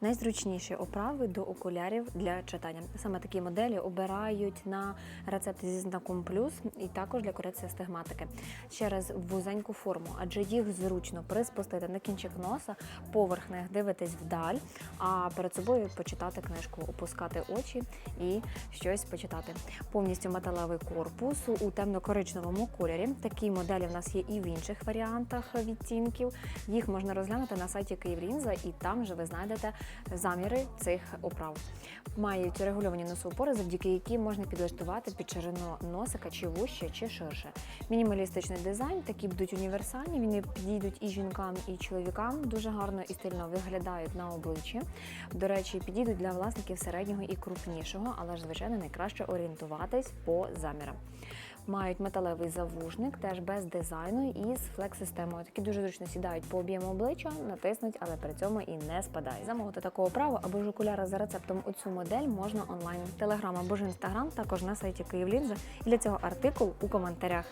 Найзручніші оправи до окулярів для читання. Саме такі моделі обирають на рецепти зі знаком плюс і також для корекції астигматики через вузеньку форму, адже їх зручно приспустити на кінчик носа, поверх них дивитись вдаль, а перед собою почитати книжку, опускати очі і щось почитати. Повністю металевий корпус у темно-коричневому кольорі. Такі моделі в нас є і в інших варіантах відтінків. Їх можна розглянути на сайті Київлінза, і там же ви знайдете заміри цих оправ. Мають регульовані носоупори, завдяки яким можна підлаштувати під ширину носика чи вуще, чи ширше. Мінімалістичний дизайн, такі будуть універсальні. Вони підійдуть і жінкам, і чоловікам. Дуже гарно і стильно виглядають на обличчі. До речі, підійдуть для власників середнього і крупнішого, але ж звичайно найкраще орієнтуватись по замірам. Мають металевий завужник, теж без дизайну і з флекс-системою. Такі дуже зручно сідають по об'єму обличчя, натиснуть, але при цьому і не спадає. Замовити такого права або ж окуляри за рецептом у цю модель можна онлайн. Телеграм або ж інстаграм також на сайті Київлінза. І для цього артикул у коментарях.